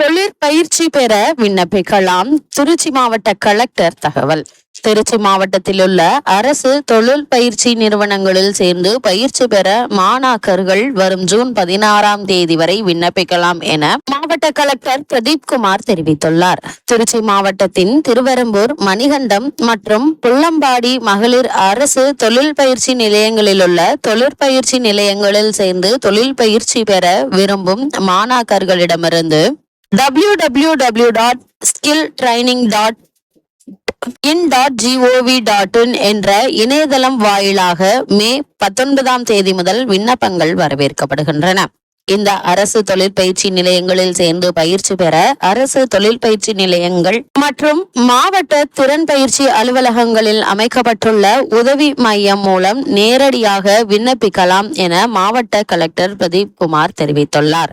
தொழிற்பயிற்சி பெற விண்ணப்பிக்கலாம். திருச்சி மாவட்ட கலெக்டர் தகவல். திருச்சி மாவட்டத்தில் உள்ள அரசு தொழில் பயிற்சி நிறுவனங்களில் சேர்ந்து பயிற்சி பெற மாணாக்கர்கள் வரும் ஜூன் பதினாறாம் தேதி வரை விண்ணப்பிக்கலாம் என மாவட்ட கலெக்டர் பிரதீப் குமார் தெரிவித்துள்ளார். திருச்சி மாவட்டத்தின் திருவெரும்பூர் மணிகண்டம் மற்றும் புள்ளம்பாடி மகளிர் அரசு தொழில் பயிற்சி நிலையங்களில் உள்ள தொழிற்பயிற்சி நிலையங்களில் சேர்ந்து தொழில் பயிற்சி பெற விரும்பும் மாணாக்கர்களிடமிருந்து W W W dot skill training dot in dot G O V dot in என்ற இணையதளம் வாயிலாக மே பத்தொன்பதாம் தேதி முதல் விண்ணப்பங்கள் வரவேற்கப்படுகின்றன. இந்த அரசு தொழிற்பயிற்சி நிலையங்களில் சேர்ந்து பயிற்சி பெற அரசு தொழிற்பயிற்சி நிலையங்கள் மற்றும் மாவட்ட திறன் பயிற்சி அலுவலகங்களில் அமைக்கப்பட்டுள்ள உதவி மையம் மூலம் நேரடியாக விண்ணப்பிக்கலாம் என மாவட்ட கலெக்டர் பிரதீப் குமார் தெரிவித்துள்ளார்.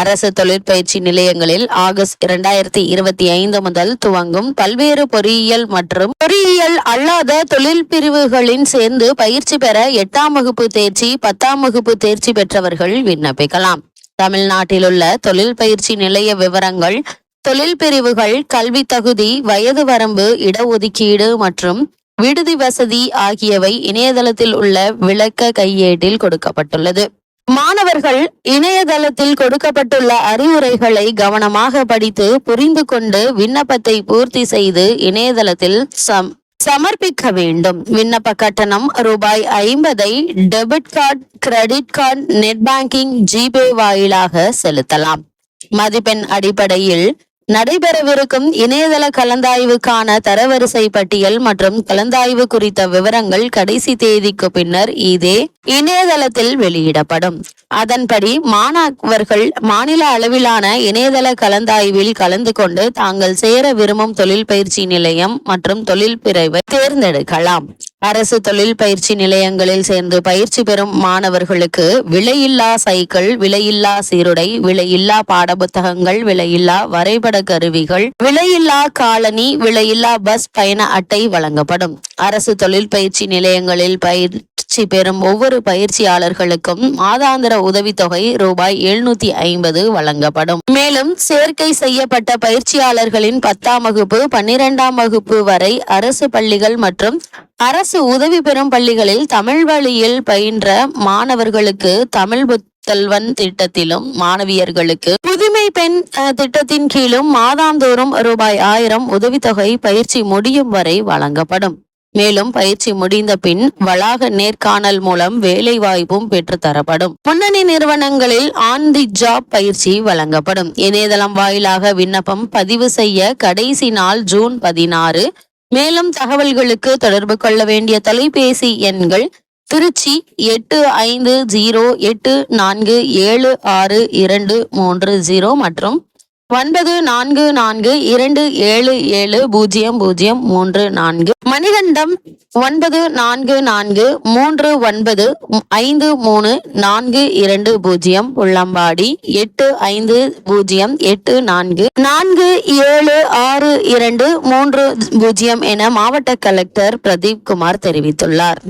அரசு தொழிற்பயிற்சி நிலையங்களில் ஆகஸ்ட் இரண்டாயிரத்தி இருபத்தி ஐந்து முதல் துவங்கும் பல்வேறு பொறியியல் மற்றும் பொறியியல் அல்லாத தொழில் பிரிவுகளின் சேர்ந்து பயிற்சி பெற எட்டாம் வகுப்பு தேர்ச்சி பத்தாம் வகுப்பு தேர்ச்சி பெற்றவர்கள் விண்ணப்பிக்கலாம். தமிழ்நாட்டில் உள்ள தொழில் பயிற்சி நிலைய விவரங்கள் தொழில் பிரிவுகள் கல்வி தகுதி வயது வரம்பு இடஒதுக்கீடு மற்றும் விடுதி வசதி ஆகியவை இணையதளத்தில் உள்ள விளக்க கையேட்டில் கொடுக்கப்பட்டுள்ளது. மாணவர்கள் இணையதளத்தில் கொடுக்கப்பட்டுள்ள அறிவுரைகளை கவனமாக படித்து புரிந்து கொண்டு விண்ணப்பத்தை பூர்த்தி செய்து இணையதளத்தில் சம் சமர்ப்பிக்க வேண்டும். விண்ணப்ப கட்டணம் ரூபாய் ஐம்பதை debit card credit card net banking GPay வாயிலாக செலுத்தலாம். மதிப்பெண் அடிப்படையில் நடைபெறவிருக்கும் இணையதள கலந்தாய்வுக்கான தரவரிசை பட்டியல் மற்றும் கலந்தாய்வு குறித்த விவரங்கள் கடைசி தேதிக்கு பின்னர் இதே இணையதளத்தில் வெளியிடப்படும். அதன்படி மாணவர்கள் மாநில அளவிலான இணையதள கலந்தாய்வில் கலந்து கொண்டு தாங்கள் சேர விரும்பும் தொழில் பயிற்சி நிலையம் மற்றும் தொழில் பிரிவை தேர்ந்தெடுக்கலாம். அரசு தொழில் பயிற்சி நிலையங்களில் சேர்ந்து பயிற்சி பெறும் மாணவர்களுக்கு விலையில்லா சைக்கிள் விலையில்லா சீருடை விலையில்லா பாடப்புத்தகங்கள் விலையில்லா வரைபட கருவிகள் விலையில்லா காலனி விலையில்லா பஸ் பயண அட்டை வழங்கப்படும். அரசு தொழில் பயிற்சி நிலையங்களில் பயிர் பயிற்சி பெறும் ஒவ்வொரு பயிற்சியாளர்களுக்கும் மாதாந்திர உதவித்தொகை ரூபாய் எழுநூத்தி ஐம்பது வழங்கப்படும். மேலும் சேர்க்கை செய்யப்பட்ட பயிற்சியாளர்களின் பத்தாம் வகுப்பு பன்னிரெண்டாம் வகுப்பு வரை அரசு பள்ளிகள் மற்றும் அரசு உதவி பெறும் பள்ளிகளில் தமிழ் வழியில் பயின்ற மாணவர்களுக்கு தமிழ் புத்தல்வன் திட்டத்திலும் மாணவியர்களுக்கு புதுமை பெண் திட்டத்தின் கீழும் மாதாந்தோறும் ரூபாய் ஆயிரம் உதவித்தொகை பயிற்சி முடியும் வரை வழங்கப்படும். மேலும் பயிற்சி முடிந்த பின் வளாக நேர்காணல் மூலம் வேலை வாய்ப்பும் பெற்று தரப்படும். முன்னணி நிறுவனங்களில் ஆன் தி ஜாப் பயிற்சி வழங்கப்படும். இணையதளம் வாயிலாக விண்ணப்பம் பதிவு செய்ய கடைசி நாள் ஜூன் பதினாறு. மேலும் தகவல்களுக்கு தொடர்பு கொள்ள வேண்டிய தொலைபேசி எண்கள் திருச்சி எட்டு ஐந்து ஜீரோ எட்டு நான்கு ஏழு ஆறு இரண்டு மூன்று ஜீரோ மற்றும் ஒன்பது நான்கு நான்கு இரண்டு ஏழு ஏழு பூஜ்ஜியம் பூஜ்ஜியம் மூன்று நான்கு. மணிகண்டம் ஒன்பது நான்கு நான்கு மூன்று ஒன்பது ஐந்து மூணு நான்கு இரண்டு பூஜ்ஜியம் உள்ளம்பாடி எட்டு ஐந்து பூஜ்ஜியம் எட்டு நான்கு. நான்கு ஏழு ஆறு இரண்டு மூன்று பூஜ்ஜியம் என மாவட்ட கலெக்டர் பிரதீப் குமார் தெரிவித்துள்ளார்.